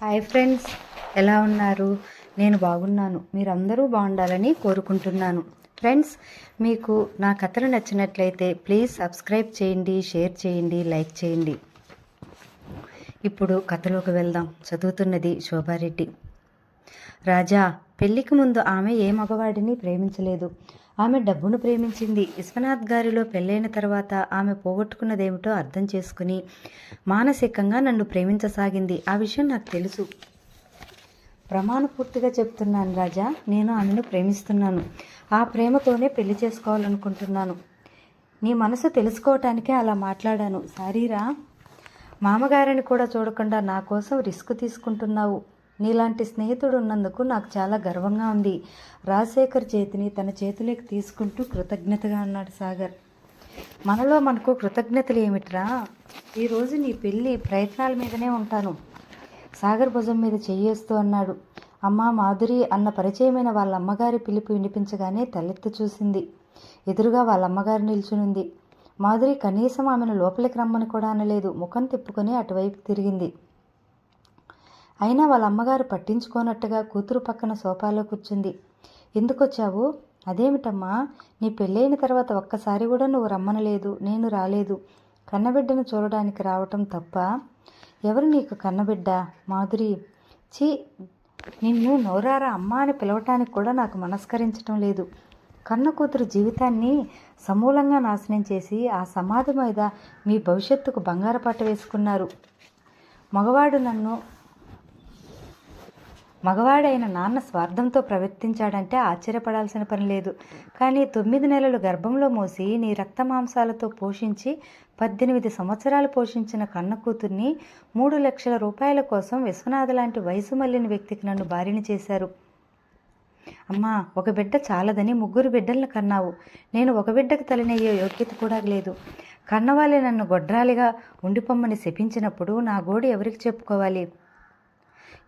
Hi friends ఎలా ఉన్నారు? నేను బాగున్నాను. మీరందరూ బాగుండాలని కోరుకుంటున్నాను. ఫ్రెండ్స్ మీకు నా కథలు నచ్చినట్లయితే ప్లీజ్ సబ్స్క్రైబ్ చేయండి షేర్ చేయండి లైక్ చేయండి. ఇప్పుడు కథలోకి వెళ్దాం. చదువుతున్నది శోభారెడ్డి. రాజా పెళ్ళికి ముందు ఆమె ఏ మగవాడిని ప్రేమించలేదు. ఆమె డబ్బును ప్రేమించింది. విశ్వనాథ్ గారిలో పెళ్ళైన తర్వాత ఆమె పోగొట్టుకున్నదేమిటో అర్థం చేసుకుని మానసికంగా నన్ను ప్రేమించసాగింది. ఆ విషయం నాకు తెలుసు. ప్రమాణపూర్తిగా చెప్తున్నాను రాజా. నేను ఆమెను ప్రేమిస్తున్నాను. ఆ ప్రేమతోనే పెళ్ళి చేసుకోవాలనుకుంటున్నాను. నీ మనసు తెలుసుకోవటానికే అలా మాట్లాడాను. సారీరా మామగారిని కూడా చూడకుండా నా కోసం రిస్క్ తీసుకుంటున్నావు. నీలాంటి స్నేహితుడు ఉన్నందుకు నాకు చాలా గర్వంగా ఉంది. రాజశేఖర్ చేతిని తన చేతిలోకి తీసుకుంటూ కృతజ్ఞతగా అన్నాడు సాగర్. మనలో మనకు కృతజ్ఞతలు ఏమిట్రా? ఈరోజు నీ పెళ్ళి ప్రయత్నాల మీదనే ఉంటాను. సాగర్ భుజం మీద చెయ్యేస్తూ అన్నాడు. అమ్మ మాధురి అన్న పరిచయమైన వాళ్ళ అమ్మగారి పిలుపు వినిపించగానే తలెత్తి చూసింది. ఎదురుగా వాళ్ళ అమ్మగారు నిల్చునుంది. మాధురి కనీసం ఆమెను లోపలికి రమ్మని కూడా అనలేదు. ముఖం తిప్పుకొని అటువైపు తిరిగింది. అయినా వాళ్ళ అమ్మగారు పట్టించుకోనట్టుగా కూతురు పక్కన సోఫాలో కూర్చుంది. ఎందుకొచ్చావు? అదేమిటమ్మా? నీ పెళ్ళైన తర్వాత ఒక్కసారి కూడా నువ్వు రమ్మనలేదు నేను రాలేదు. కన్నబిడ్డను చూడడానికి రావటం తప్ప? ఎవరు నీకు కన్నబిడ్డ? మాధురి. చీ నిన్ను నోరారా అమ్మ అని పిలవటానికి కూడా నాకు మనస్కరించటం లేదు. కన్న కూతురు జీవితాన్ని సమూలంగా నాశనం చేసి ఆ సమాధి మీద మీ భవిష్యత్తుకు బంగారపాట వేసుకున్నారు. మగవాడు నన్ను మగవాడైన నాన్న స్వార్థంతో ప్రవర్తించాడంటే ఆశ్చర్యపడాల్సిన పని లేదు. కానీ తొమ్మిది నెలలు గర్భంలో మోసి నీ రక్త మాంసాలతో పోషించి పద్దెనిమిది సంవత్సరాలు పోషించిన కన్న కూతుర్ని మూడు లక్షల రూపాయల కోసం విశ్వనాథ్ లాంటి వయసు మళ్ళిన వ్యక్తికి నన్ను భార్యని చేశారు. అమ్మా ఒక బిడ్డ చాలదని ముగ్గురు బిడ్డలను కన్నావు. నేను ఒక బిడ్డకు తలనయ్యే యోగ్యత కూడా లేదు. కన్నవాళ్ళే నన్ను గొడ్రాలిగా ఉండిపొమ్మని శపించినప్పుడు నా గోడు ఎవరికి చెప్పుకోవాలి?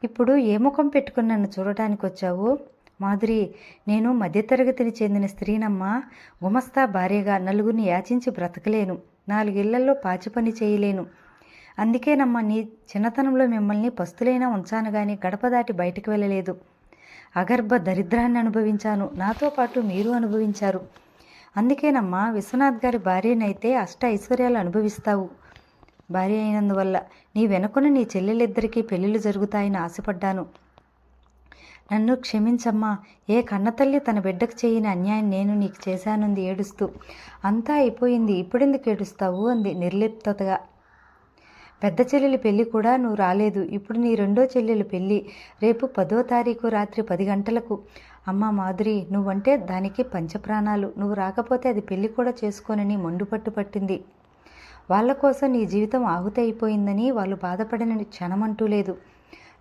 ఇప్పుడు ఏ ముఖం పెట్టుకుని నన్ను చూడటానికి వచ్చావు మాధురి నేను మధ్యతరగతిని చెందిన స్త్రీనమ్మా. గుమస్తా భార్యగా నలుగురిని యాచించి బ్రతకలేను. నాలుగేళ్ళలో పాచి పని చేయలేను. అందుకేనమ్మా నీ చిన్నతనంలో మిమ్మల్ని పస్తులైనా ఉంచాను కానీ గడప దాటి బయటకు వెళ్ళలేదు. అగర్భ దరిద్రాన్ని అనుభవించాను. నాతో పాటు మీరు అనుభవించారు. అందుకేనమ్మా విశ్వనాథ్ గారి భార్యనైతే అష్ట ఐశ్వర్యాలు అనుభవిస్తావు. భార్య అయినందువల్ల నీ వెనుకన నీ చెల్లెలిద్దరికీ పెళ్ళిళ్ళు జరుగుతాయని ఆశపడ్డాను. నన్ను క్షమించమ్మా. ఏ కన్నతల్లి తన బిడ్డకు చేయని అన్యాయం నేను నీకు చేశానుంది ఏడుస్తూ అంతా అయిపోయింది ఇప్పుడెందుకు ఏడుస్తావు? అంది నిర్లిప్తగా పెద్ద చెల్లెలి పెళ్ళి కూడా నువ్వు రాలేదు. ఇప్పుడు నీ రెండో చెల్లెలు పెళ్ళి రేపు పదో తారీఖు రాత్రి పది గంటలకు. అమ్మ మాధురి నువ్వంటే దానికి పంచప్రాణాలు. నువ్వు రాకపోతే అది పెళ్ళి కూడా చేసుకోనని మొండుపట్టు పట్టింది. వాళ్ళ కోసం నీ జీవితం ఆహుతి అయిపోయిందని వాళ్ళు బాధపడిన క్షణమంటూ లేదు.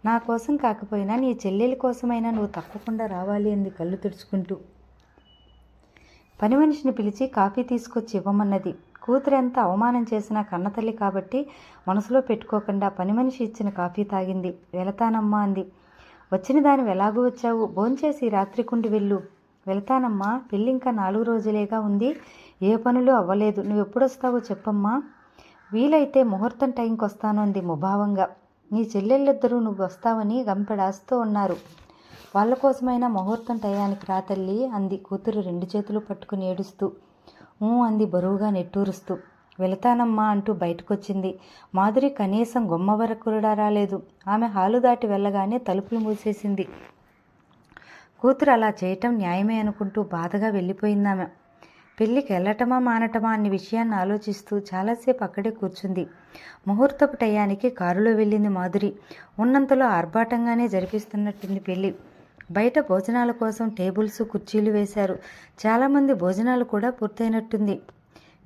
నా కోసం కాకపోయినా నీ చెల్లెల కోసమైనా నువ్వు తప్పకుండా రావాలి అంది కళ్ళు తుడుచుకుంటూ. పని మనిషిని పిలిచి కాఫీ తీసుకొచ్చి ఇవ్వమన్నది. కూతురెంత అవమానం చేసినా కన్నతల్లి కాబట్టి మనసులో పెట్టుకోకుండా పని మనిషి ఇచ్చిన కాఫీ తాగింది. వెళతానమ్మా అంది. వచ్చిన దాని ఎలాగూ వచ్చావు? భోంచేసి రాత్రికుండి వెళ్ళు. వెళతానమ్మా పెళ్ళి ఇంకా నాలుగు రోజులేగా ఉంది. ఏ పనులు అవ్వలేదు. నువ్వు ఎప్పుడొస్తావో చెప్పమ్మా. వీలైతే ముహూర్తం టైంకి వస్తాను అంది ముభావంగా. నీ చెల్లెళ్ళిద్దరూ నువ్వు వస్తావని గంపెడాస్తూ ఉన్నారు. వాళ్ళ కోసమైనా ముహూర్తం టయానికి రాతల్లి అంది కూతురు రెండు చేతులు పట్టుకుని ఏడుస్తూ. ఊ అంది బరువుగా నెట్టూరుస్తూ. వెళతానమ్మా అంటూ బయటకొచ్చింది. మాధురి కనీసం గుమ్మ వరకు రాలేదు. ఆమె హాలు దాటి వెళ్ళగానే తలుపులు మూసేసింది. కూతురు అలా చేయటం న్యాయమే అనుకుంటూ బాధగా వెళ్ళిపోయిందామె. పెళ్ళికి వెళ్ళటమా మానటమా అనే విషయాన్ని ఆలోచిస్తూ చాలాసేపు అక్కడే కూర్చుంది. ముహూర్తపు టయానికి కారులో వెళ్ళింది మాధురి. ఉన్నంతలో ఆర్భాటంగానే జరిపిస్తున్నట్టుంది పెళ్ళి. బయట భోజనాల కోసం టేబుల్స్ కుర్చీలు వేశారు. చాలామంది భోజనాలు కూడా పూర్తయినట్టుంది.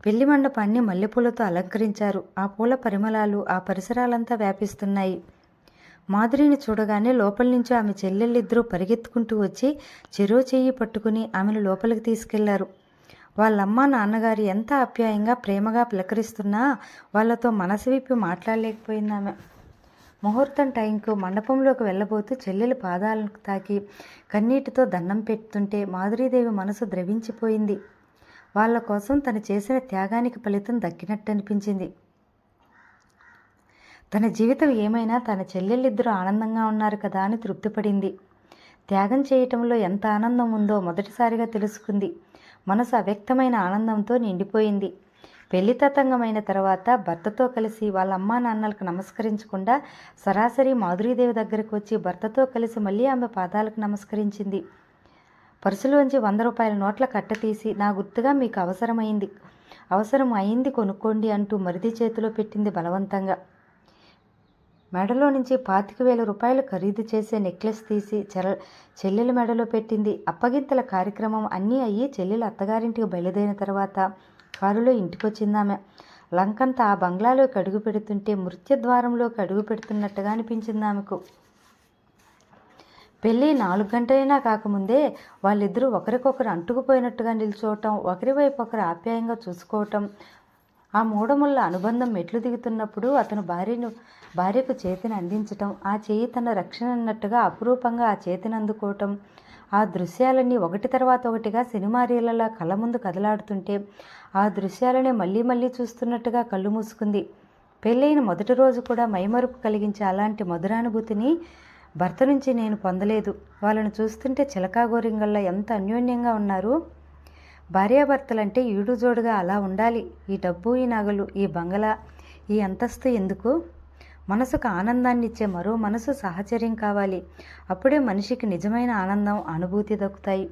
పెళ్ళి మండపాన్ని మల్లెపూలతో అలంకరించారు. ఆ పూల పరిమళాలు ఆ పరిసరాలంతా వ్యాపిస్తున్నాయి. మాధురిని చూడగానే లోపల నుంచి ఆమె చెల్లెళ్ళిద్దరూ పరిగెత్తుకుంటూ వచ్చి చెరో చెయ్యి పట్టుకుని ఆమెను లోపలికి తీసుకెళ్ళారు. వాళ్ళమ్మ నాన్నగారు ఎంత ఆప్యాయంగా ప్రేమగా పిలకరిస్తున్నా వాళ్ళతో మనసు విప్పి మాట్లాడలేకపోయింది ఆమె ముహూర్తం టైంకు మండపంలోకి వెళ్ళబోతూ చెల్లెలు పాదాలకు తాకి కన్నీటితో దండం పెడుతుంటే మాధురీదేవి మనసు ద్రవించిపోయింది. వాళ్ళ కోసం తను చేసిన త్యాగానికి ఫలితం దక్కినట్టు అనిపించింది తన జీవితం ఏమైనా తన చెల్లెళ్ళిద్దరూ ఆనందంగా ఉన్నారు కదా అని తృప్తిపడింది. త్యాగం చేయటంలో ఎంత ఆనందం ఉందో మొదటిసారిగా తెలుసుకుంది. మనసు అవ్యక్తమైన ఆనందంతో నిండిపోయింది. పెళ్ళి తతంగమైన తర్వాత భర్తతో కలిసి వాళ్ళ అమ్మా నాన్నలకు నమస్కరించకుండా సరాసరి మాధురీదేవి దగ్గరకు వచ్చి భర్తతో కలిసి మళ్ళీ ఆమె పాదాలకు నమస్కరించింది. పర్సులోంచి వంద రూపాయల నోట్ల కట్ట తీసి నా గుర్తుగా మీకు అవసరమైంది. అవసరం అయింది కొనుక్కోండి అంటూ మరిది చేతిలో పెట్టింది బలవంతంగా. మెడలో నుంచి పాతిక వేల రూపాయలు ఖరీదు చేసే నెక్లెస్ తీసి చెర చెల్లెల మెడలో పెట్టింది. అప్పగింతల కార్యక్రమం అన్నీ అయ్యి చెల్లెలు అత్తగారింటికి బయలుదేరిన తర్వాత కారులో ఇంటికొచ్చిందామె. లంకంతా ఆ బంగ్లాలోకి అడుగు పెడుతుంటే మృత్యద్వారంలోకి అడుగు పెడుతున్నట్టుగా అనిపించింది ఆమెకు. పెళ్ళి నాలుగు గంటలైనా కాకముందే వాళ్ళిద్దరూ ఒకరికొకరు అంటుకుపోయినట్టుగా నిల్చోవటం ఒకరి వైపు ఒకరు ఆప్యాయంగా చూసుకోవటం ఆ మూడముళ్ళ అనుబంధం మెట్లు దిగుతున్నప్పుడు అతను భార్యను భార్యకు చేతిని అందించటం ఆ చేయి తన రక్షణ అన్నట్టుగా అపురూపంగా ఆ చేతిని అందుకోవటం ఆ దృశ్యాలన్నీ ఒకటి తర్వాత ఒకటిగా సినిమా రీలలా కళ్ళ ముందు కదలాడుతుంటే ఆ దృశ్యాలనే మళ్ళీ మళ్ళీ చూస్తున్నట్టుగా కళ్ళు మూసుకుంది. పెళ్ళైన మొదటి రోజు కూడా మైమరుపు కలిగించే అలాంటి మధురానుభూతిని భర్త నుంచి నేను పొందలేదు. వాళ్ళని చూస్తుంటే చిలకాగోరింగల్లా ఎంత అన్యోన్యంగా ఉన్నారు. భార్యాభర్తలంటే ఈడుజోడుగా అలా ఉండాలి. ఈ డబ్బు ఈ నగలు ఈ బంగళా ఈ అంతస్తు ఎందుకు? మనసుకు ఆనందాన్ని ఇచ్చే మరో మనసు సాహచర్యం కావాలి. అప్పుడే మనిషికి నిజమైన ఆనందం అనుభూతి దక్కుతాయి.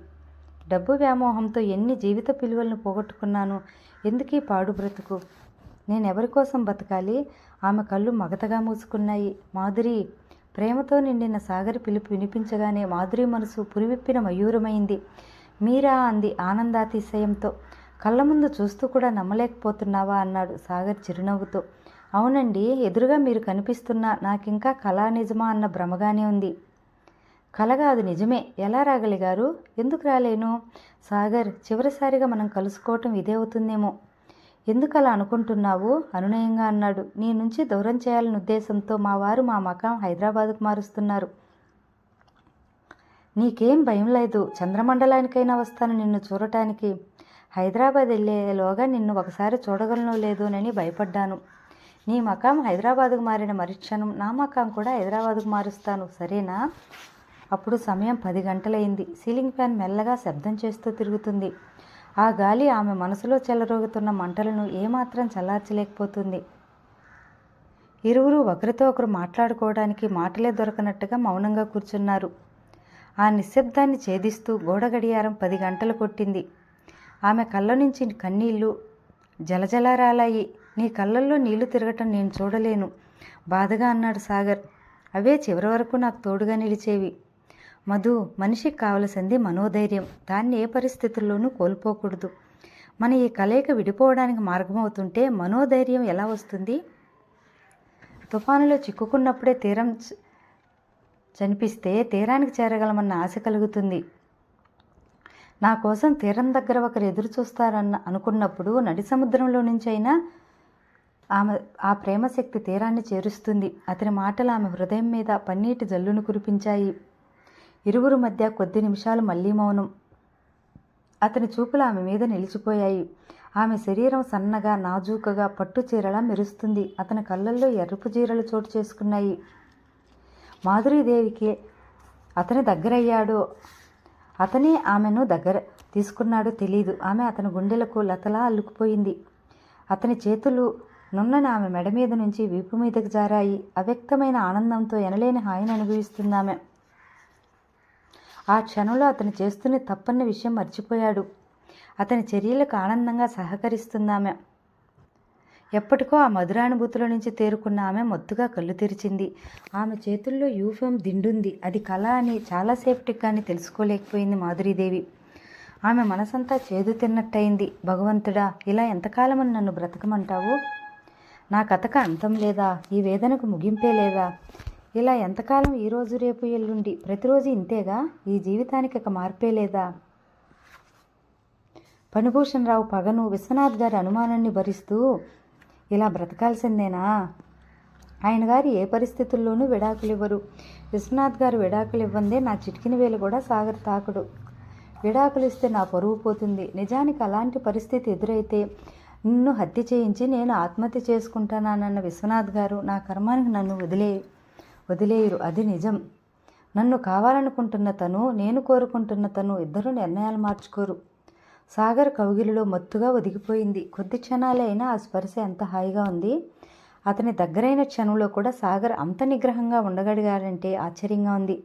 డబ్బు వ్యామోహంతో ఎన్ని జీవిత పిలువలను పోగొట్టుకున్నాను? ఎందుకీ పాడు బ్రతుకు? నేను ఎవరి కోసం బతకాలి? ఆమె కళ్ళు మగతగా మూసుకున్నాయి. మాధురి ప్రేమతో నిండిన సాగరి పిలుపు వినిపించగానే మాధురి మనసు పురివిప్పిన మయూరమైంది. మీరా అంది ఆనందాతిశయంతో. కళ్ళ ముందు చూస్తూ కూడా నమ్మలేకపోతున్నావా అన్నాడు సాగర్ చిరునవ్వుతో. అవునండి ఎదురుగా మీరు కనిపిస్తున్నా నాకింకా కళా నిజమా అన్న భ్రమగానే ఉంది. కలగా అది నిజమే. ఎలా రాగలిగారు ఎందుకు రాలేను? సాగర్ చివరిసారిగా మనం కలుసుకోవటం ఇదే అవుతుందేమో. ఎందుకు అలా అనుకుంటున్నావు? అనునయంగా అన్నాడు. నీ నుంచి దూరం చేయాలనే ఉద్దేశంతో మా వారు మా మకాం హైదరాబాద్కు మారుస్తున్నారు. నీకేం భయం లేదు. చంద్రమండలానికైనా వస్తాను నిన్ను చూడటానికి. హైదరాబాద్ వెళ్ళేలోగా నిన్ను ఒకసారి చూడగలను లేదోనని భయపడ్డాను. నీ మకాం హైదరాబాద్కు మారిన మరుక్షణం నా మకాం కూడా హైదరాబాద్కు మారుస్తాను. సరేనా? అప్పుడు సమయం పది గంటలైంది. సీలింగ్ ఫ్యాన్ మెల్లగా శబ్దం చేస్తూ తిరుగుతుంది. ఆ గాలి ఆమె మనసులో చెలరోగుతున్న మంటలను ఏమాత్రం చల్లార్చలేకపోతుంది. ఇరువురు ఒకరితో ఒకరు మాట్లాడుకోవడానికి మాటలే దొరకనట్టుగా మౌనంగా కూర్చున్నారు. ఆ నిశ్శబ్దాన్ని ఛేదిస్తూ గోడ గడియారం పది గంటలు కొట్టింది. ఆమె కళ్ళ నుంచి కన్నీళ్ళు జలజలారాలాయి నీ కళ్ళల్లో నీళ్ళు తిరగటం నేను చూడలేను బాధగా అన్నాడు సాగర్. అవే చివరి వరకు నాకు తోడుగా నిలిచేవి. మధు మనిషికి కావలసింది మనోధైర్యం. దాన్ని ఏ పరిస్థితుల్లోనూ కోల్పోకూడదు. మన ఈ కలయిక విడిపోవడానికి మార్గమవుతుంటే మనోధైర్యం ఎలా వస్తుంది? తుఫానులో చిక్కుకున్నప్పుడే తీరం చనిపిస్తే తీరానికి చేరగలమన్న ఆశ కలుగుతుంది. నా కోసం తీరం దగ్గర ఒకరు ఎదురు చూస్తారన్న అనుకున్నప్పుడు నడి సముద్రంలో నుంచి అయినా ఆమె ఆ ప్రేమశక్తి తీరాన్ని చేరుస్తుంది. అతని మాటలు ఆమె హృదయం మీద పన్నీటి జల్లును కురిపించాయి. ఇరువురు మధ్య కొద్ది నిమిషాలు మళ్ళీ మౌనం. అతని చూపులు ఆమె మీద నిలిచిపోయాయి. ఆమె శరీరం సన్నగా నాజూకగా పట్టు చీరలా మెరుస్తుంది. అతని కళ్ళల్లో ఎరుపు చీరలు చోటు చేసుకున్నాయి. మాధురీదేవికి అతని దగ్గరయ్యాడో. అతనే ఆమెను దగ్గర తీసుకున్నాడో తెలీదు. ఆమె అతని గుండెలకు లతలా అల్లుకుపోయింది. అతని చేతులు నున్నని ఆమె మెడ మీద నుంచి వీపు మీదకు జారాయి. అవ్యక్తమైన ఆనందంతో ఎనలేని హాయిని అనుభవిస్తుందామె ఆ క్షణంలో అతను చేస్తున్న తప్పన్న విషయం మర్చిపోయాడు. అతని చర్యలకు ఆనందంగా సహకరిస్తుందామె ఎప్పటికో ఆ మధురానుభూతుల నుంచి తేరుకున్న ఆమె మొత్తుగా కళ్ళు తెరిచింది. ఆమె చేతుల్లో యూఫామ్ దిండుంది. అది కళ అని చాలాసేపటికి కానీ తెలుసుకోలేకపోయింది మాధురీదేవి. ఆమె మనసంతా చేదు తిన్నట్టయింది. భగవంతుడా ఇలా ఎంతకాలమని నన్ను బ్రతకమంటావు? నా కథకు అంతం లేదా? ఈ వేదనకు ముగింపే లేదా? ఇలా ఎంతకాలం ఈరోజు రేపు ఎల్లుండి? ప్రతిరోజు ఇంతేగా? ఈ జీవితానికి ఒక మార్పే లేదా? పణిభూషణరావు పగను విశ్వనాథ్ గారి అనుమానాన్ని భరిస్తూ ఇలా బ్రతకాల్సిందేనా? ఆయన గారు ఏ పరిస్థితుల్లోనూ విడాకులు ఇవ్వరు విశ్వనాథ్ గారు విడాకులు ఇవ్వందే నా చిటికిన వేలు కూడా సాగర్ తాకుడు. విడాకులు ఇస్తే నా పరువు పోతుంది. నిజానికి అలాంటి పరిస్థితి ఎదురైతే నిన్ను హత్య చేయించి నేను ఆత్మహత్య చేసుకుంటానన్న విశ్వనాథ్ గారు నా కర్మానికి నన్ను వదిలే వదిలేయరు. అది నిజం. నన్ను కావాలనుకుంటున్న తను నేను కోరుకుంటున్న తను ఇద్దరు నిర్ణయాలు మార్చుకోరు. సాగర్ కౌగిలిలో మత్తుగా ఒదిగిపోయింది. కొద్ది క్షణాలే అయినా ఆ స్పర్శ ఎంత హాయిగా ఉంది? అతని దగ్గరైన క్షణంలో కూడా సాగర్ అంత నిగ్రహంగా ఉండగలిగారంటే ఆశ్చర్యంగా ఉంది.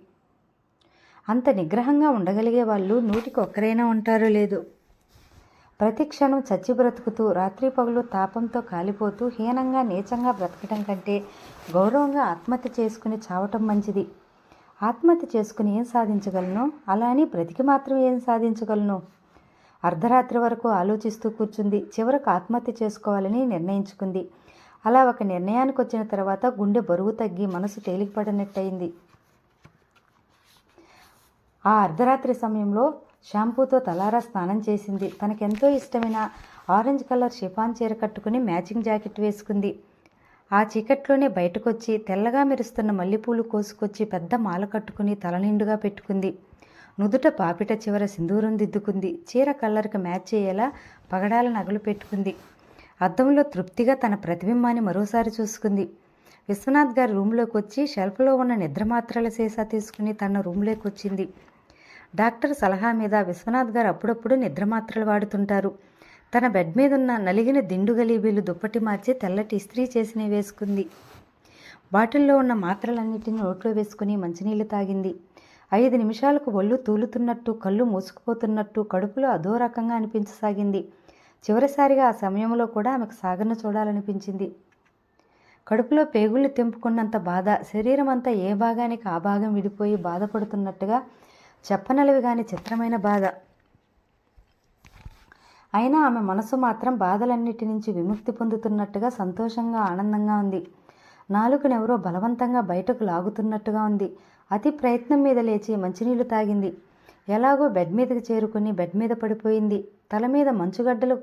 అంత నిగ్రహంగా ఉండగలిగే వాళ్ళు నూటికి ఒక్కరైనా ఉంటారో లేదు? ప్రతి క్షణం చచ్చి బ్రతుకుతూ రాత్రి పగలు తాపంతో కాలిపోతూ హీనంగా నీచంగా బ్రతకటం కంటే గౌరవంగా ఆత్మహత్య చేసుకుని చావటం మంచిది. ఆత్మహత్య చేసుకుని ఏం సాధించగలను? అలా అని బ్రతికి మాత్రం ఏం సాధించగలను? అర్ధరాత్రి వరకు ఆలోచిస్తూ కూర్చుంది. చివరకు ఆత్మహత్య చేసుకోవాలని నిర్ణయించుకుంది. అలా ఒక నిర్ణయానికి వచ్చిన తర్వాత గుండె బరువు తగ్గి మనసు తేలికపడినట్టయింది. ఆ అర్ధరాత్రి సమయంలో షాంపూతో తలారా స్నానం చేసింది. తనకెంతో ఇష్టమైన ఆరెంజ్ కలర్ షిఫాన్ చీర కట్టుకుని మ్యాచింగ్ జాకెట్ వేసుకుంది. ఆ చీకట్లోనే బయటకొచ్చి తెల్లగా మెరుస్తున్న మల్లెపూలు కోసుకొచ్చి పెద్ద మాల కట్టుకుని తలనిండుగా పెట్టుకుంది. నుదుట పాపిట చివర సింధూరం దిద్దుకుంది. చీర కల్లర్కి మ్యాచ్ అయ్యేలా పగడాల నగలు పెట్టుకుంది. అద్దంలో తృప్తిగా తన ప్రతిబింబాన్ని మరోసారి చూసుకుంది. విశ్వనాథ్ గారి రూమ్లోకి వచ్చి షెల్ఫ్లో ఉన్న నిద్రమాత్రల సీసా తీసుకుని తన రూమ్లోకి వచ్చింది. డాక్టర్ సలహా మీద విశ్వనాథ్ గారు అప్పుడప్పుడు నిద్రమాత్రలు వాడుతుంటారు. తన బెడ్ మీద ఉన్న నలిగిన దిండు గలీబీలు దుప్పటి మార్చి తెల్లటి ఇస్త్రీ చేసినవి వేసుకుంది. బాటిల్లో ఉన్న మాత్రలన్నిటిని నోట్లో వేసుకుని మంచినీళ్ళు తాగింది. ఐదు నిమిషాలకు ఒళ్ళు తూలుతున్నట్టు కళ్ళు మూసుకుపోతున్నట్టు కడుపులో అదో రకంగా అనిపించసాగింది. చివరిసారిగా ఆ సమయంలో కూడా ఆమెకు సాగర్ను చూడాలనిపించింది. కడుపులో పేగుళ్ళు తెంపుకున్నంత బాధ శరీరం అంతా ఏ భాగానికి ఆ భాగం విడిపోయి బాధపడుతున్నట్టుగా చెప్పనలవి కాని చిత్రమైన బాధ. అయినా ఆమె మనసు మాత్రం బాధలన్నిటి నుంచి విముక్తి పొందుతున్నట్టుగా సంతోషంగా ఆనందంగా ఉంది. నాలుకనెవరో బలవంతంగా బయటకు లాగుతున్నట్టుగా ఉంది. అతి ప్రయత్నం మీద లేచి మంచినీళ్ళు తాగింది. ఎలాగో బెడ్ మీదకి చేరుకుని బెడ్ మీద పడిపోయింది. తల మీద మంచుగడ్డలు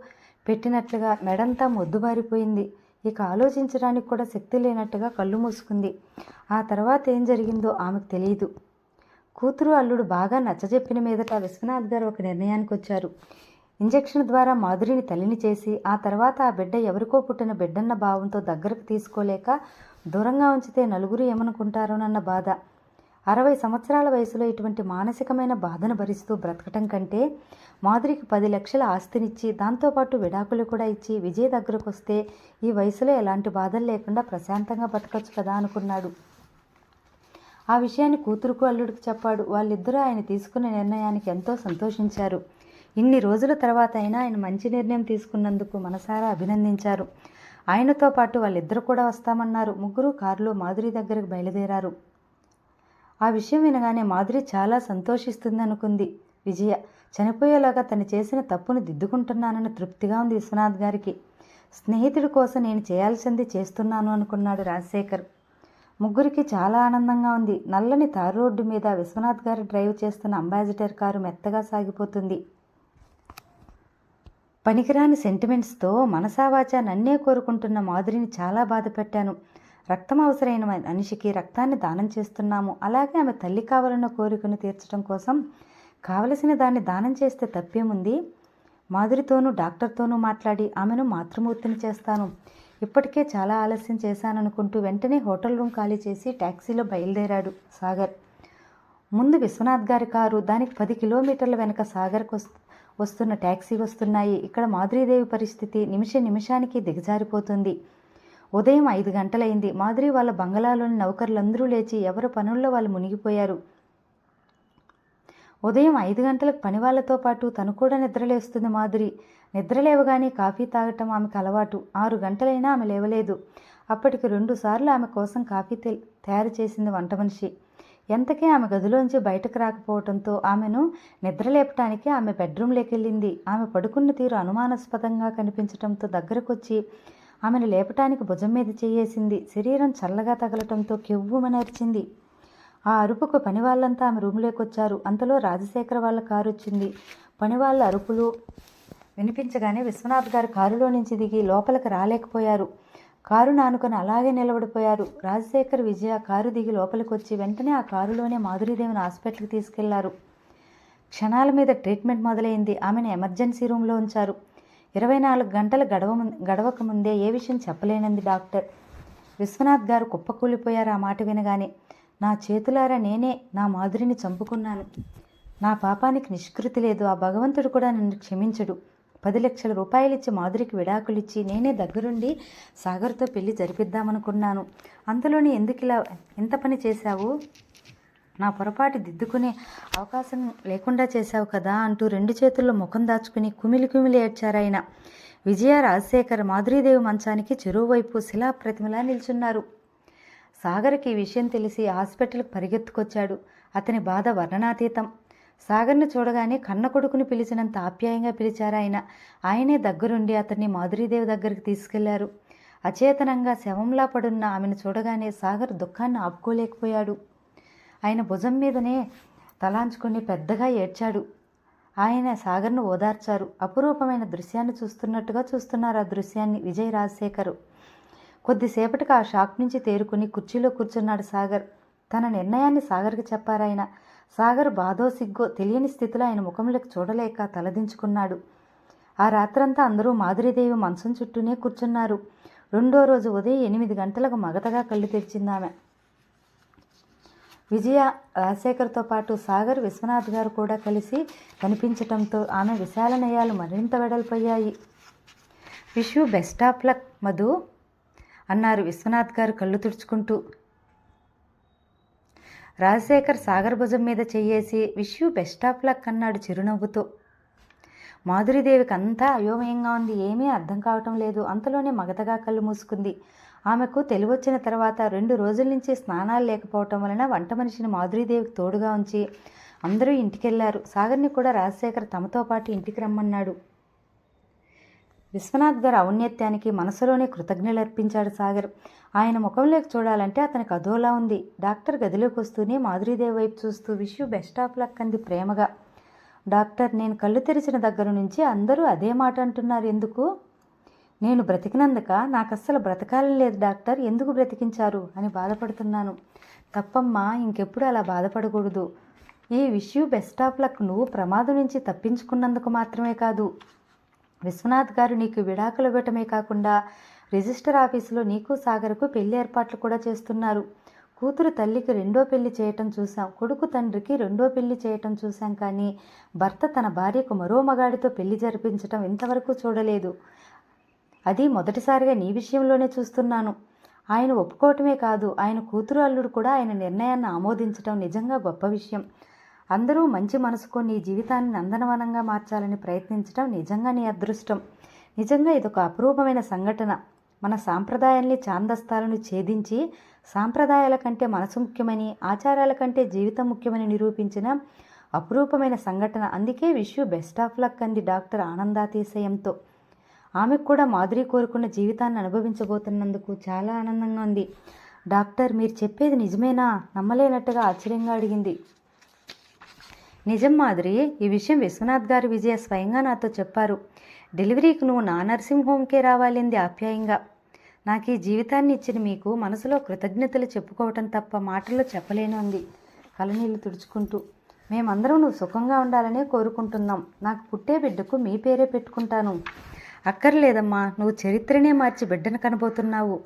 పెట్టినట్లుగా మెడంతా మొద్దుబారిపోయింది. ఇక ఆలోచించడానికి కూడా శక్తి లేనట్టుగా కళ్ళు మూసుకుంది. ఆ తర్వాత ఏం జరిగిందో ఆమెకు తెలియదు. కూతురు అల్లుడు బాగా నచ్చజెప్పిన మీదట విశ్వనాథ్ గారు ఒక నిర్ణయానికి వచ్చారు. ఇంజెక్షన్ ద్వారా మాధురిని తల్లిని చేసి ఆ తర్వాత ఆ బిడ్డ ఎవరికో పుట్టిన బిడ్డన్న భావంతో దగ్గరకు తీసుకోలేక దూరంగా ఉంచితే నలుగురు ఏమనుకుంటారోనన్న బాధ. అరవై సంవత్సరాల వయసులో ఇటువంటి మానసికమైన బాధను భరిస్తూ బ్రతకటం కంటే మాధురికి పది లక్షల ఆస్తినిచ్చి దాంతోపాటు విడాకులు కూడా ఇచ్చి విజయ్ దగ్గరకు వస్తే ఈ వయసులో ఎలాంటి బాధలు లేకుండా ప్రశాంతంగా బతకచ్చు కదా అనుకున్నాడు. ఆ విషయాన్ని కూతురుకు అల్లుడికి చెప్పాడు. వాళ్ళిద్దరూ ఆయన తీసుకున్న నిర్ణయానికి ఎంతో సంతోషించారు. ఇన్ని రోజుల తర్వాత అయినా ఆయన మంచి నిర్ణయం తీసుకున్నందుకు మనసారా అభినందించారు. ఆయనతో పాటు వాళ్ళిద్దరు కూడా వస్తామన్నారు. ముగ్గురు కారులో మాధురి దగ్గరకు బయలుదేరారు. ఆ విషయం వినగానే మాధురి చాలా సంతోషిస్తుంది అనుకుంది విజయ చనిపోయేలాగా తను చేసిన తప్పును దిద్దుకుంటున్నానని తృప్తిగా ఉంది విశ్వనాథ్ గారికి. స్నేహితుడి కోసం నేను చేయాల్సింది చేస్తున్నాను అనుకున్నాడు రాజశేఖర్. ముగ్గురికి చాలా ఆనందంగా ఉంది. నల్లని తారు రోడ్డు మీద విశ్వనాథ్ గారు డ్రైవ్ చేస్తున్న అంబాసిడర్ కారు మెత్తగా సాగిపోతుంది. పనికిరాని సెంటిమెంట్స్తో మనసావాచ నన్నే కోరుకుంటున్న మాధురిని చాలా బాధ పెట్టాను రక్తం అవసరమైన మనిషికి రక్తాన్ని దానం చేస్తున్నాము. అలాగే ఆమె తల్లి కావాలన్న కోరికను తీర్చడం కోసం కావలసిన దాన్ని దానం చేస్తే తప్పేముంది? మాధురితోనూ డాక్టర్తోనూ మాట్లాడి ఆమెను మాతృమూర్తిని చేస్తాను. ఇప్పటికే చాలా ఆలస్యం చేశాననుకుంటూ వెంటనే హోటల్ రూమ్ ఖాళీ చేసి ట్యాక్సీలో బయలుదేరాడు సాగర్. ముందు విశ్వనాథ్ గారి కారు దానికి పది కిలోమీటర్ల వెనక సాగర్కు వస్తు వస్తున్న ట్యాక్సీ వస్తున్నాయి. ఇక్కడ మాధురీదేవి పరిస్థితి నిమిష నిమిషానికి దిగజారిపోతుంది. ఉదయం ఐదు గంటలైంది. మాధురి వాళ్ళ బంగళాలోని నౌకర్లందరూ లేచి ఎవరి పనుల్లో వాళ్ళు మునిగిపోయారు. ఉదయం ఐదు గంటలకు పని వాళ్ళతో పాటు తను కూడా నిద్రలేస్తుంది మాధురి. నిద్రలేవగానే కాఫీ తాగటం ఆమెకు అలవాటు. ఆరు గంటలైనా ఆమె లేవలేదు. అప్పటికి రెండు సార్లు ఆమె కోసం కాఫీ తయారు చేసింది వంట మనిషి. ఎంతకీ ఆమె గదిలోంచి బయటకు రాకపోవడంతో ఆమెను నిద్రలేపటానికి ఆమె బెడ్రూమ్లోకి వెళ్ళింది ఆమె పడుకున్న తీరు అనుమానాస్పదంగా కనిపించడంతో దగ్గరకొచ్చి ఆమెను లేపటానికి భుజం మీద చేయేసింది. శరీరం చల్లగా తగలటంతో కెవ్వుమనర్చింది ఆ అరుపుకు పని వాళ్ళంతా ఆమె రూమ్లోకి వచ్చారు అంతలో రాజశేఖర వాళ్ళ కారు వచ్చింది పని వాళ్ళ అరుపులు వినిపించగానే విశ్వనాథ్ గారు కారులో నుంచి దిగి లోపలికి రాలేకపోయారు. కారు నానుకొని అలాగే నిలబడిపోయారు. రాజశేఖర్ విజయ కారు దిగి లోపలికి వచ్చి వెంటనే ఆ కారులోనే మాధురీదేవిని హాస్పిటల్కి తీసుకెళ్ళారు. క్షణాల మీద ట్రీట్మెంట్ మొదలైంది. ఆమెను ఎమర్జెన్సీ రూమ్లో ఉంచారు. ఇరవై నాలుగు గంటలు గడవ గడవక ముందే ఏ విషయం చెప్పలేనంది డాక్టర్. విశ్వనాథ్ గారు కుప్పకూలిపోయారు ఆ మాట వినగానే. నా చేతులారా నేనే నా మాధురిని చంపుకున్నాను. నా పాపానికి నిష్కృతి లేదు. ఆ భగవంతుడు కూడా నన్ను క్షమించడు. పది లక్షల రూపాయలిచ్చి మాధురికి విడాకులిచ్చి నేనే దగ్గరుండి సాగర్తో పెళ్ళి జరిపిద్దామనుకున్నాను. అందులోని ఎందుకు ఇలా ఎంత పని చేశావు? నా పొరపాటు దిద్దుకునే అవకాశం లేకుండా చేశావు కదా అంటూ రెండు చేతుల్లో ముఖం దాచుకుని కుమిలి కుమిలి ఏడ్చారాయన విజయ రాజశేఖర్ మాధురీదేవి మంచానికి చెరువువైపు శిలా ప్రతిమలా నిల్చున్నారు. సాగర్కి ఈ విషయం తెలిసి హాస్పిటల్కి పరిగెత్తుకొచ్చాడు. అతని బాధ వర్ణనాతీతం. సాగర్ని చూడగానే కన్న కొడుకుని పిలిచినంత ఆప్యాయంగా పిలిచారాయన ఆయనే దగ్గరుండి అతన్ని మాధురీదేవి దగ్గరికి తీసుకెళ్ళారు. అచేతనంగా శవంలా పడున్న ఆమెను చూడగానే సాగర్ దుఃఖాన్ని ఆపుకోలేకపోయాడు. ఆయన భుజం మీదనే తలాంచుకుని పెద్దగా ఏడ్చాడు. ఆయన సాగర్ను ఓదార్చారు. అపురూపమైన దృశ్యాన్ని చూస్తున్నట్టుగా చూస్తున్నారు ఆ దృశ్యాన్ని విజయ్ రాజశేఖర్. కొద్దిసేపటికి ఆ షాక్ నుంచి తేరుకుని కుర్చీలో కూర్చున్నాడు సాగర్. తన నిర్ణయాన్ని సాగర్కి చెప్పారాయన సాగర్ బాధో సిగ్గో తెలియని స్థితిలో ఆయన ముఖంలోకి చూడలేక తలదించుకున్నాడు. ఆ రాత్రంతా అందరూ మాధురీదేవి మంచం చుట్టూనే కూర్చున్నారు. రెండో రోజు ఉదయం ఎనిమిది గంటలకు మగతగా కళ్ళు తెరిచిందామె. విజయ రాజశేఖర్తో పాటు సాగర్ విశ్వనాథ్ గారు కూడా కలిసి కనిపించటంతో ఆమె విశాల నయాలు మరింత వెడల్పోయాయి wish you best of luck Madhu అన్నారు విశ్వనాథ్ గారు కళ్ళు తుడుచుకుంటూ. రాజశేఖర్ సాగర్ భుజం మీద చెయ్యేసి wish you best of luck అన్నాడు చిరునవ్వుతో. మాధురీదేవికి అంతా అయోమయంగా ఉంది ఏమీ అర్థం కావటం లేదు అంతలోనే మగతగా కళ్ళు మూసుకుంది. ఆమెకు తెలివొచ్చిన తర్వాత రెండు రోజుల నుంచి స్నానాలు లేకపోవటం వలన వంట మనిషిని మాధురీదేవికి తోడుగా ఉంచి అందరూ ఇంటికెళ్ళారు. సాగర్ని కూడా రాజశేఖర్ తమతో పాటు ఇంటికి రమ్మన్నాడు. విశ్వనాథ్ గారి ఔన్నత్యానికి మనసులోనే కృతజ్ఞలు అర్పించాడు సాగర్. ఆయన ముఖంలోకి చూడాలంటే అతనికి అదోలా ఉంది. డాక్టర్ గదిలోకి వస్తూనే మాధురీదేవి వైపు చూస్తూ విష్ బెస్ట్ ఆఫ్ లక్ అంది ప్రేమగా. డాక్టర్ నేను కళ్ళు తెరిచిన దగ్గర నుంచి అందరూ అదే మాట అంటున్నారు. ఎందుకు? నేను బ్రతికినందుక నాకు అస్సలు బ్రతకాలని లేదు డాక్టర్. ఎందుకు బ్రతికించారు? అని బాధపడుతున్నాను. తప్పమ్మా ఇంకెప్పుడు అలా బాధపడకూడదు. ఈ విషయం బెస్ట్ ఆఫ్ లక్. నువ్వు ప్రమాదం నుంచి తప్పించుకున్నందుకు మాత్రమే కాదు. విశ్వనాథ్ గారు నీకు విడాకులు ఇవ్వటమే కాకుండా రిజిస్టర్ ఆఫీసులో నీకు సాగర్కు పెళ్ళి ఏర్పాట్లు కూడా చేస్తున్నారు. కూతురు తల్లికి రెండో పెళ్ళి చేయటం చూసాం కొడుకు తండ్రికి రెండో పెళ్ళి చేయటం చూసాం కానీ భర్త తన భార్యకు మరో మగాడితో పెళ్ళి జరిపించటం ఇంతవరకు చూడలేదు. అది మొదటిసారిగా నీ విషయంలోనే చూస్తున్నాను. ఆయన ఒప్పుకోవటమే కాదు ఆయన కూతురు అల్లుడు కూడా ఆయన నిర్ణయాన్ని ఆమోదించటం నిజంగా గొప్ప విషయం. అందరూ మంచి మనసుతో నీ జీవితాన్ని నందనవనంగా మార్చాలని ప్రయత్నించటం నిజంగా నీ అదృష్టం. నిజంగా ఇదొక అపురూపమైన సంఘటన. మన సాంప్రదాయాల్ని చాందస్తాలను ఛేదించి సాంప్రదాయాల కంటే మనసు ముఖ్యమని ఆచారాల కంటే జీవితం ముఖ్యమని నిరూపించిన అపురూపమైన సంఘటన. అందుకే విష్ బెస్ట్ ఆఫ్ లక్ అంది డాక్టర్ ఆనందాతీశయంతో. ఆమెకు కూడా మాధురి కోరుకున్న జీవితాన్ని అనుభవించబోతున్నందుకు చాలా ఆనందంగా ఉంది. డాక్టర్ మీరు చెప్పేది నిజమేనా? నమ్మలేనట్టుగా ఆశ్చర్యంగా అడిగింది. నిజం మాదిరి ఈ విషయం విశ్వనాథ్ గారి విజయ స్వయంగా నాతో చెప్పారు. డెలివరీకి నువ్వు నా నర్సింగ్ హోమ్కే రావాలింది ఆప్యాయంగా. నాకు ఈ జీవితాన్ని ఇచ్చిన మీకు మనసులో కృతజ్ఞతలు చెప్పుకోవటం తప్ప మాటల్లో చెప్పలేను అంది. కలనీళ్ళు తుడుచుకుంటూ మేమందరం నువ్వు సుఖంగా ఉండాలనే కోరుకుంటున్నాం. నాకు పుట్టే బిడ్డకు మీ పేరే పెట్టుకుంటాను. అక్కర్లేదమ్మా నువ్వు చరిత్రనే మార్చి బిడ్డను కనబోతున్నావు.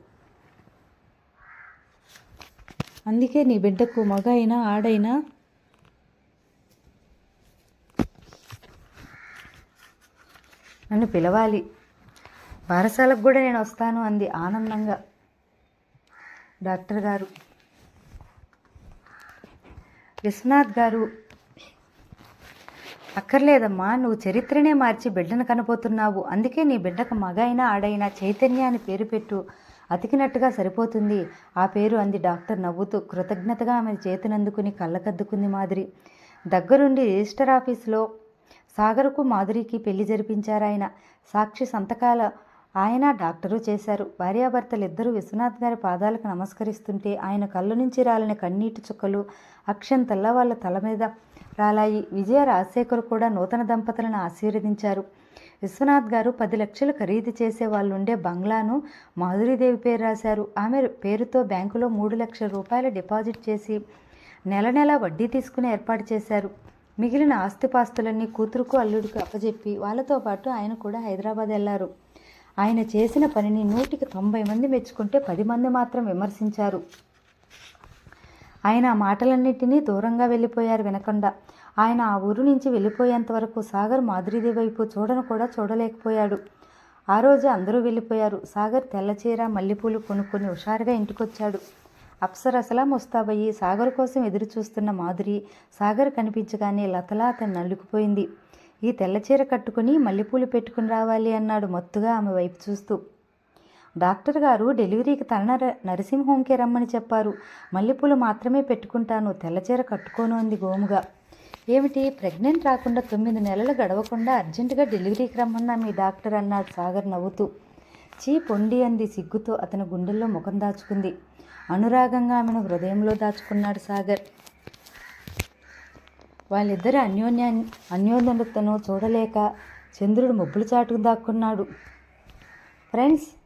అందుకే నీ బిడ్డకు మగ అయినా ఆడైనా నన్ను పిలవాలి. బారసాలకు కూడా నేను వస్తాను అంది ఆనందంగా. డాక్టర్ గారు విశ్వనాథ్ గారు అక్కర్లేదమ్మా నువ్వు చరిత్రనే మార్చి బిడ్డను కనపోతున్నావు అందుకే నీ బిడ్డకు మగ అయినా ఆడైనా చైతన్య అని పేరు పెట్టు. అతికినట్టుగా సరిపోతుంది. ఆ పేరు అంది డాక్టర్ నవ్వుతూ కృతజ్ఞతగా ఆమె చేతినందుకుని కళ్ళకద్దుకుంది మాదిరి. దగ్గరుండి రిజిస్టర్ ఆఫీసులో సాగర్కు మాధురికి పెళ్ళి జరిపించారు ఆయన. సాక్షి సంతకాల ఆయన డాక్టరు చేశారు. భార్యాభర్తలిద్దరూ విశ్వనాథ్ గారి పాదాలకు నమస్కరిస్తుంటే ఆయన కళ్ళు నుంచి రాలిన కన్నీటి చుక్కలు అక్షంతల్లా వాళ్ళ తల మీద రాలాయి విజయ రాజశేఖర్ కూడా నూతన దంపతులను ఆశీర్వదించారు. విశ్వనాథ్ గారు పది లక్షలు ఖరీదు చేసే వాళ్ళు ఉండే బంగ్లాను మాధురీదేవి పేరు రాశారు. ఆమె పేరుతో బ్యాంకులో మూడు లక్షల రూపాయలు డిపాజిట్ చేసి నెల నెల వడ్డీ తీసుకుని ఏర్పాటు చేశారు. మిగిలిన ఆస్తిపాస్తులన్నీ కూతురుకు అల్లుడికి అప్పజెప్పి వాళ్ళతో పాటు ఆయన కూడా హైదరాబాద్ వెళ్ళారు ఆయన చేసిన పనిని నూటికి తొంభై మంది మెచ్చుకుంటే పది మంది మాత్రం విమర్శించారు. ఆయన ఆ మాటలన్నింటినీ దూరంగా వెళ్ళిపోయారు వినకుండా. ఆయన ఆ ఊరు నుంచి వెళ్ళిపోయేంత వరకు సాగర్ మాధురిది వైపు చూడను కూడా చూడలేకపోయాడు. ఆ రోజు అందరూ వెళ్ళిపోయారు. సాగర్ తెల్లచీర మల్లెపూలు కొనుక్కొని హుషారుగా ఇంటికొచ్చాడు. అప్సరసలా ముస్తాబయ్యి సాగర్ కోసం ఎదురు చూస్తున్న మాధురి సాగర్ కనిపించగానే లతలా అతను నల్లుకుపోయింది. ఈ తెల్లచీర కట్టుకుని మల్లెపూలు పెట్టుకుని రావాలి అన్నాడు మత్తుగా ఆమె వైపు చూస్తూ. డాక్టర్ గారు డెలివరీకి తన నరసింహంకే రమ్మని చెప్పారు. మల్లెపూలు మాత్రమే పెట్టుకుంటాను తెల్లచీర కట్టుకోను అంది గోముగా. ఏమిటి ప్రెగ్నెంట్ రాకుండా తొమ్మిది నెలలు గడవకుండా అర్జెంటుగా డెలివరీకి రమ్మన్నా మీ డాక్టర్ అన్నాడు సాగర్ నవ్వుతూ. చీ పొండి అంది సిగ్గుతో అతని గుండెల్లో ముఖం దాచుకుంది. అనురాగంగా ఆమెను హృదయంలో దాచుకున్నాడు సాగర్. వాళ్ళిద్దరు అన్యోన్యా అన్యోన్యతను చూడలేక చంద్రుడు మబ్బులు చాటుకు దాక్కున్నాడు. Friends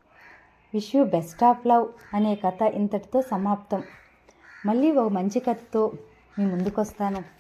wish you best of love అనే కథ ఇంతటితో సమాప్తం. మళ్ళీ ఒక మంచి కథతో మీ ముందుకొస్తాను.